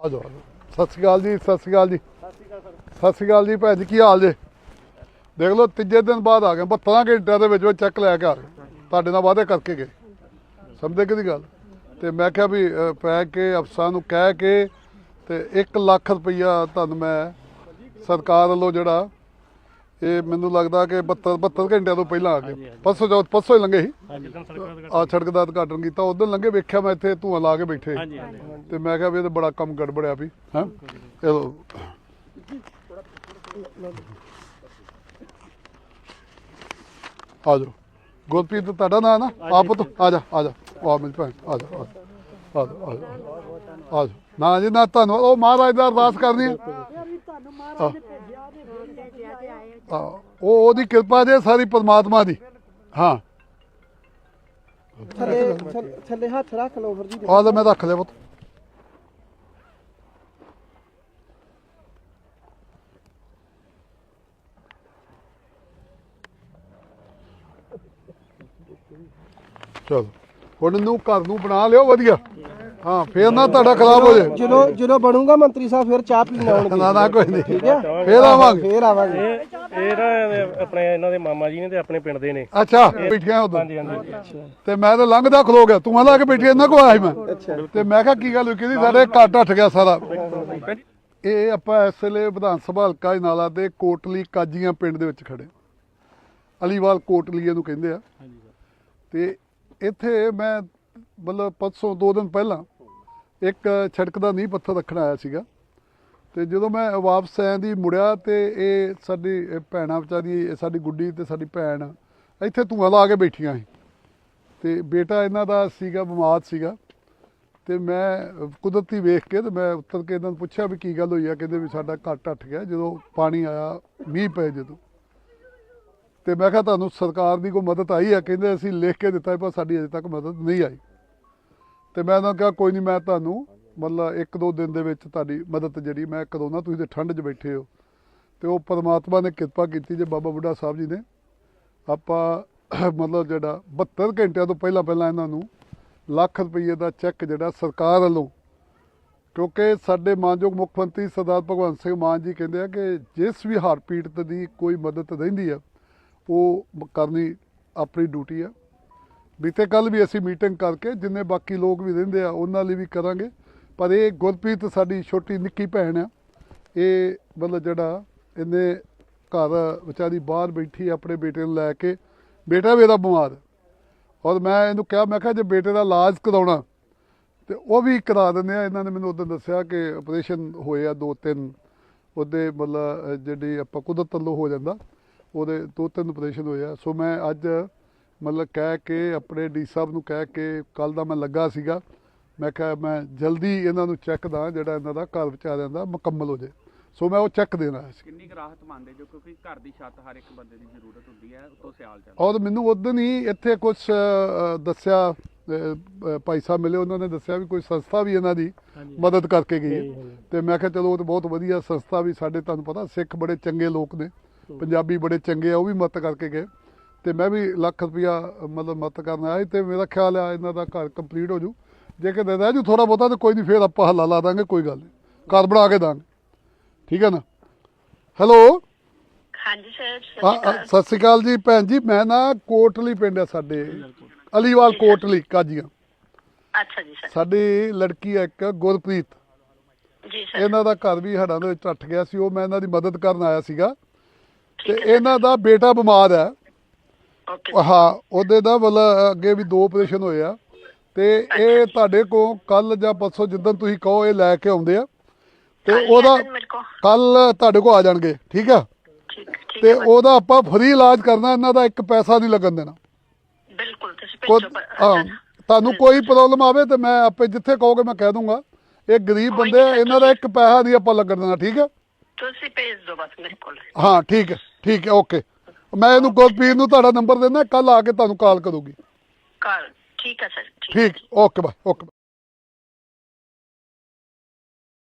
ਆ ਜਾਓ ਸਤਿ ਸ਼੍ਰੀ ਅਕਾਲ ਜੀ, ਸਤਿ ਸ਼੍ਰੀ ਅਕਾਲ ਜੀ। ਸਤਿ ਸ਼੍ਰੀ ਅਕਾਲ ਜੀ ਭੈਣ ਜੀ, ਕੀ ਹਾਲ ਜੇ? ਦੇਖ ਲਓ, ਤੀਜੇ ਦਿਨ ਬਾਅਦ ਆ ਗਏ। 72 ਘੰਟਿਆਂ ਦੇ ਵਿੱਚ ਵਿੱਚ ਚੈੱਕ ਲੈ ਕੇ ਆ ਗਏ। ਤੁਹਾਡੇ ਨਾਲ ਵਾਅਦੇ ਕਰਕੇ ਗਏ। ਸਮਝਦੇ ਕਿਹਦੀ ਗੱਲ? ਤੇ ਮੈਂ ਕਿਹਾ ਵੀ ਪੈ ਕੇ, ਅਫਸਰਾਂ ਨੂੰ ਕਹਿ ਕੇ ਤੇ 1 ਲੱਖ ਰੁਪਈਆ ਤੁਹਾਨੂੰ ਮੈਂ ਸਰਕਾਰ ਵੱਲੋਂ ਜਿਹੜਾ ਇਹ ਮੈਨੂੰ ਲੱਗਦਾ ਕਿ 72 72 ਘੰਟਿਆਂ ਤੋਂ ਪਹਿਲਾਂ ਆ ਗਏ। ਪਰਸੋਂ ਜੋ ਪਰਸੋਂ ਹੀ ਲੰਘੇ ਸੀ। ਆ ਸੜਕ ਦਾ ਉਦਘਾਟਨ ਕੀਤਾ। ਉਦੋਂ ਲੰਘੇ ਵੇਖਿਆ ਮੈਂ ਇੱਥੇ ਧੂਆਂ ਲਾ ਕੇ ਬੈਠੇ। ਤੇ ਮੈਂ ਕਿਹਾ ਵੀ ਇਹ ਤਾਂ ਬੜਾ ਕੰਮ ਗੜਬੜਿਆ ਵੀ ਹਾਂ? ਚਲੋ ਆ ਜਾਓ। ਗੁਰਪ੍ਰੀਤ ਤੁਹਾਡਾ ਨਾਂ ਨਾ? ਆਪ ਤੋਂ? ਆ ਜਾ ਆ ਜਾ। ਆ ਮੇਰੀ ਭੈਣ ਆ ਜਾ ਆ ਜਾ, ਆ ਜਾ ਨਾ ਜੀ ਨਾ ਤੁਹਾਨੂੰ। ਉਹ ਮਹਾਰਾਜ ਦਾ ਅਰਦਾਸ ਕਰਨੀ ਹੈ। ਹਾਂ। ਉਹ ਉਹਦੀ ਕਿਰਪਾ ਜੇ ਸਾਰੀ ਪਰਮਾਤਮਾ ਦੀ। ਹਾਂ। ਥੱਲੇ ਥੱਲੇ- ਥੱਲੇ ਹੱਥ ਰੱਖ ਲਓ ਫਿਰ ਜੀ। ਆ ਲੈ ਮੈਂ ਰੱਖ ਲਿਆ ਪੁੱਤ। ਚਲੋ। ਹੁਣ ਨੂੰ ਘਰ ਨੂੰ ਬਣਾ ਲਿਓ ਵਧੀਆ। ਹਾਂ ਫੇਰ ਨਾ ਤੁਹਾਡਾ ਖਰਾਬ ਹੋ ਜਾਏ। ਜਦੋਂ ਜਦੋਂ ਬਣੂਗਾ ਮੰਤਰੀ ਸਾਹਿਬ ਫਿਰ ਚਾਹ ਪੀਣ ਆਉਣਗੇ। ਨਾ ਨਾ ਕੋਈ ਨਹੀਂ। ਠੀਕ ਹੈ? ਫੇਰ ਆਵਾਂਗੇ। ਫੇਰ ਆਵਾਂਗੇ। ਇਹ ਇਹ ਨਾ ਆਪਣੇ ਇਹਨਾਂ ਦੇ ਮਾਮਾ ਜੀ ਨੇ ਤੇ ਆਪਣੇ ਪਿੰਡ ਦੇ ਨੇ। ਅੱਛਾ ਬੈਠਿਆ ਉਦੋਂ ਹਾਂਜੀ ਹਾਂਜੀ। ਤੇ ਮੈਂ ਤਾਂ ਲੰਘਦਾ ਖਲੋ ਗਿਆ। ਤੂੰ ਲਾ ਕੇ ਬੈਠੀ ਇਹਨਾਂ ਕੋ ਆਇਆ ਮੈਂ। ਤੇ ਮੈਂ ਕਿਹਾ ਕੀ ਗੱਲ ਹੋਈ? ਕਹਿੰਦੀ ਸਾਡੇ ਘਰ ਢੱਠ ਗਿਆ ਸਾਰਾ। ਇਹ ਆਪਾਂ ਇਸ ਵੇਲੇ ਵਿਧਾਨ ਸਭਾ ਹਲਕਾ ਨਾਲਾ ਦੇ ਕੋਟਲੀ ਕਾਜੀਆਂ ਪਿੰਡ ਦੇ ਵਿੱਚ ਖੜੇ ਅਲੀਵਾਲ ਕੋਟਲੀ ਇਹਨੂੰ ਕਹਿੰਦੇ ਆ। ਤੇ ਇੱਥੇ ਮੈਂ ਮਤਲਬ ਪਰਸੋਂ ਦੋ ਦਿਨ ਪਹਿਲਾਂ ਇੱਕ ਛੜਕ ਦਾ ਨੀਂਹ ਪੱਥਰ ਰੱਖਣ ਆਇਆ ਸੀਗਾ ਤੇ ਜਦੋਂ ਮੈਂ ਵਾਪਸ ਆਇਆ ਦੀ ਮੁੜਿਆ ਤੇ ਇਹ ਸਾਡੀ, ਇਹ ਭੈਣਾਂ ਵਿਚਾਰੀ ਸਾਡੀ ਗੁੱਡੀ ਤੇ ਸਾਡੀ ਭੈਣ ਇੱਥੇ ਧੂਆਂ ਲਾ ਕੇ ਬੈਠੀਆਂ ਸੀ। ਤੇ ਬੇਟਾ ਇਹਨਾਂ ਦਾ ਸੀਗਾ, ਬਿਮਾਰ ਸੀਗਾ ਤੇ ਮੈਂ ਕੁਦਰਤੀ ਵੇਖ ਕੇ ਤੇ ਮੈਂ ਉੱਤਰ ਕੇ ਇਹਨਾਂ ਨੂੰ ਪੁੱਛਿਆ ਵੀ ਕੀ ਗੱਲ ਹੋਈ ਆ, ਕਹਿੰਦੇ ਵੀ ਸਾਡਾ ਘਰ ਟੱਟ ਗਿਆ, ਜਦੋਂ ਪਾਣੀ ਆਇਆ, ਮੀਂਹ ਪਏ ਜਦੋਂ। ਤੇ ਮੈਂ ਕਿਹਾ ਤੁਹਾਨੂੰ ਸਰਕਾਰ ਦੀ ਕੋਈ ਮਦਦ ਆਈ ਆ? ਕਹਿੰਦੇ ਅਸੀਂ ਲਿਖ ਕੇ ਦਿੱਤਾ ਪਰ ਸਾਡੀ ਅਜੇ ਤੱਕ ਮਦਦ ਨਹੀਂ ਆਈ। ਤੇ ਮੈਂ ਉਹਨਾਂ ਕਿਹਾ ਕੋਈ ਨਹੀਂ ਮੈਂ ਤੁਹਾਨੂੰ ਮਤਲਬ ਇੱਕ ਦੋ ਦਿਨ ਦੇ ਵਿੱਚ ਤੁਹਾਡੀ ਮਦਦ ਜਿਹੜੀ ਮੈਂ ਕਦੋਂ ਨਾ ਤੁਸੀਂ ਤੇ ਠੰਡ 'ਚ ਬੈਠੇ ਹੋ। ਤੇ ਉਹ ਪਰਮਾਤਮਾ ਨੇ ਕਿਰਪਾ ਕੀਤੀ ਜੇ ਬਾਬਾ ਬੁੱਢਾ ਸਾਹਿਬ ਜੀ ਨੇ। ਆਪਾਂ ਮਤਲਬ ਜਿਹੜਾ 72 ਘੰਟਿਆਂ ਤੋਂ ਪਹਿਲਾਂ ਪਹਿਲਾਂ ਇਹਨਾਂ ਨੂੰ ਲੱਖ ਰੁਪਏ ਦਾ ਚੈੱਕ ਜਿਹੜਾ ਸਰਕਾਰ ਵੱਲੋਂ, ਕਿਉਂਕਿ ਸਾਡੇ ਮਾਨਯੋਗ ਮੁੱਖ ਮੰਤਰੀ ਸਰਦਾਰ ਭਗਵੰਤ ਸਿੰਘ ਮਾਨ ਜੀ ਕਹਿੰਦੇ ਆ ਕਿ ਜਿਸ ਵੀ ਹਰ ਪੀੜਤ ਦੀ ਕੋਈ ਮਦਦ ਰਹਿੰਦੀ ਆ, ਉਹ ਕਰਨੀ ਆਪਣੀ ਡਿਊਟੀ ਆ। ਬੀਤੇ ਕੱਲ ਵੀ ਅਸੀਂ ਮੀਟਿੰਗ ਕਰਕੇ ਜਿੰਨੇ ਬਾਕੀ ਲੋਕ ਵੀ ਰਹਿੰਦੇ ਆ, ਉਹਨਾਂ ਲਈ ਵੀ ਕਰਾਂਗੇ। ਪਰ ਇਹ ਗੁਰਪ੍ਰੀਤ ਸਾਡੀ ਛੋਟੀ ਨਿੱਕੀ ਭੈਣ ਆ। ਇਹ ਮਤਲਬ ਜਿਹੜਾ ਇਹਨੇ ਘਰ ਵਿਚਾਰੀ ਬਾਹਰ ਬੈਠੀ ਆਪਣੇ ਬੇਟੇ ਨੂੰ ਲੈ ਕੇ। ਬੇਟਾ ਵੀ ਇਹਦਾ ਬਿਮਾਰ। ਔਰ ਮੈਂ ਇਹਨੂੰ ਕਿਹਾ, ਮੈਂ ਕਿਹਾ ਜੇ ਬੇਟੇ ਦਾ ਇਲਾਜ ਕਰਾਉਣਾ, ਤੇ ਉਹ ਵੀ ਕਰਾ ਦਿੰਦੇ ਆ। ਇਹਨਾਂ ਨੇ ਮੈਨੂੰ ਉਦੋਂ ਦੱਸਿਆ ਕਿ ਆਪਰੇਸ਼ਨ ਹੋਏ ਆ ਦੋ ਤਿੰਨ। ਉਹਦੇ ਮਤਲਬ ਜਿਹੜੀ ਆਪਾਂ ਕੁਦਰਤ ਵੱਲੋਂ ਹੋ ਜਾਂਦਾ, ਉਹਦੇ ਦੋ ਤਿੰਨ ਆਪਰੇਸ਼ਨ ਹੋਏ ਆ। ਸੋ ਮੈਂ ਅੱਜ ਮਤਲਬ ਕਹਿ ਕੇ ਆਪਣੇ ਡੀ ਸਾਹਿਬ ਨੂੰ ਕਹਿ ਕੇ ਕੱਲ ਦਾ ਮੈਂ ਲੱਗਾ ਸੀਗਾ। ਮੈਂ ਕਿਹਾ ਮੈਂ ਜਲਦੀ ਇਹਨਾਂ ਨੂੰ ਚੈੱਕ ਦਾਂ ਜਿਹੜਾ ਇਹਨਾਂ ਦਾ ਘਰ ਵਿਚਾਰਿਆਂ ਦਾ ਮੁਕੰਮਲ ਹੋ ਜਾਏ ਸੋ ਮੈਂ ਉਹ ਚੈੱਕ ਦੇਣ ਸੀ। ਕਿੰਨੀ ਕੁ ਰਾਹਤ ਮੰਨਦੇ ਜੋ ਕਿਉਂਕਿ ਘਰ ਦੀ ਛੱਤ ਹਰ ਇੱਕ ਬੰਦੇ ਦੀ ਜ਼ਰੂਰਤ ਹੁੰਦੀ ਹੈ ਉਤੋਂ ਸਿਆਲ ਚੱਲ ਔਰ ਮੈਨੂੰ ਉਦੋਂ ਹੀ ਇੱਥੇ ਕੁਝ ਦੱਸਿਆ ਭਾਈ ਸਾਹਿਬ ਮਿਲੇ ਉਹਨਾਂ ਨੇ ਦੱਸਿਆ ਵੀ ਕੋਈ ਸੰਸਥਾ ਵੀ ਇਹਨਾਂ ਦੀ ਮਦਦ ਕਰਕੇ ਗਈ ਹੈ। ਤੇ ਮੈਂ ਕਿਹਾ ਚਲੋ ਉਹ ਤਾਂ ਬਹੁਤ ਵਧੀਆ ਸੰਸਥਾ ਵੀ ਸਾਡੇ ਤੁਹਾਨੂੰ ਪਤਾ ਸਿੱਖ ਬੜੇ ਚੰਗੇ ਲੋਕ ਨੇ ਪੰਜਾਬੀ ਬੜੇ ਚੰਗੇ ਆ ਉਹ ਵੀ ਮਦਦ ਕਰਕੇ ਗਏ। ਤੇ ਮੈਂ ਵੀ ਲੱਖ ਰੁਪਇਆ ਮਤਲਬ ਮਦਦ ਕਰਨ ਆਇਆ ਤੇ ਮੇਰਾ ਖਿਆਲ ਆ ਇਹਨਾਂ ਦਾ ਘਰ ਕੰਪਲੀਟ ਹੋ ਜੂ ਜੇ ਕਿਤੇ ਰਹਿ ਜੂ ਥੋੜਾ ਬਹੁਤਾ ਤੇ ਕੋਈ ਨਹੀਂ ਫੇਰ ਆਪਾਂ ਹੱਲਾ ਲਾ ਦਾਂਗੇ ਕੋਈ ਗੱਲ ਨਹੀਂ ਘਰ ਬਣਾ ਕੇ ਦਾਂਗੇ। ਠੀਕ ਹੈ ਨਾ? ਹੈਲੋ? ਹਾਂਜੀ ਸਰ ਸਤਿ ਹਾਂ, ਸ਼੍ਰੀ ਹਾਂ, ਅਕਾਲ। ਸਤਿ ਸ਼੍ਰੀ ਅਕਾਲ ਜੀ ਭੈਣ ਜੀ ਮੈਂ ਨਾ ਕੋਟਲੀ ਪਿੰਡ ਹੈ ਸਾਡੇ। ਅਲੀਵਾਲ ਕੋਟਲੀ ਕਾਜੀਆਂ। ਅੱਛਾ ਜੀ ਸਰ। ਸਾਡੀ ਲੜਕੀ ਹੈ ਇੱਕ ਗੁਰਪ੍ਰੀਤ। ਜੀ ਸਰ। ਇਹਨਾਂ ਦਾ ਘਰ ਵੀ ਹੜਾਂ ਦੇ ਵਿੱਚ ਟੱਟ ਗਿਆ ਸੀ ਉਹ ਮੈਂ ਇਹਨਾਂ ਦੀ ਮਦਦ ਕਰਨ ਆਇਆ ਸੀਗਾ। ਤੇ ਇਹਨਾਂ ਦਾ ਬੇਟਾ ਬਿਮਾਰ ਹੈ ਓਕੇ ਹਾਂ ਉਹਦੇ ਦਾ ਮਤਲਬ ਅੱਗੇ ਵੀ ਦੋ ਆਪਰੇਸ਼ਨ ਹੋਏ ਆ। ਤੇ ਇਹ ਤੁਹਾਡੇ ਕੋਲ ਕੱਲ ਜਾਂ ਪਰਸੋਂ ਜਿੱਦਣ ਤੁਸੀਂ ਕਹੋ ਇਹ ਲੈ ਕੇ ਆਉਂਦੇ ਆ। ਤੇ ਉਹਦਾ ਕੱਲ। ਤੁਹਾਡੇ ਕੋਲ ਆ ਜਾਣਗੇ ਠੀਕ ਆ? ਤੇ ਉਹਦਾ ਆਪਾਂ ਫ੍ਰੀ ਇਲਾਜ ਕਰਨਾ ਇਹਨਾਂ ਦਾ ਇੱਕ ਪੈਸਾ ਨਹੀਂ ਲੱਗਣ ਦੇਣਾ। ਬਿਲਕੁਲ ਤੁਸੀਂ ਭੇਜੋ ਤੁਹਾਨੂੰ ਕੋਈ ਪ੍ਰੋਬਲਮ ਆਵੇ ਤੇ ਮੈਂ ਆਪੇ ਜਿੱਥੇ ਕਹੋਗੇ ਮੈਂ ਕਹਿ ਦੂੰਗਾ। ਇਹ ਗਰੀਬ ਬੰਦੇ ਆ ਇਹਨਾਂ ਦਾ ਇੱਕ ਪੈਸਾ ਨਹੀਂ ਆਪਾਂ ਲੱਗਣ ਦੇਣਾ ਠੀਕ ਹੈ ਤੁਸੀਂ ਭੇਜ ਦਿਓ ਬਸ ਮੇਰੇ ਕੋਲ। ਹਾਂ ਠੀਕ ਹੈ ਠੀਕ ਹੈ ਓਕੇ ਮੈਂ ਇਹਨੂੰ ਗੁਰਪੀਰ ਨੂੰ ਤੁਹਾਡਾ ਨੰਬਰ ਦਿੰਦਾ ਕੱਲ ਆ ਕੇ ਤੁਹਾਨੂੰ ਕਾਲ ਕਰੂਗੀ। ਕਾਲ ਠੀਕ ਹੈ ਸਰ ਠੀਕ ਓਕੇ ਬਾਏ ਓਕੇ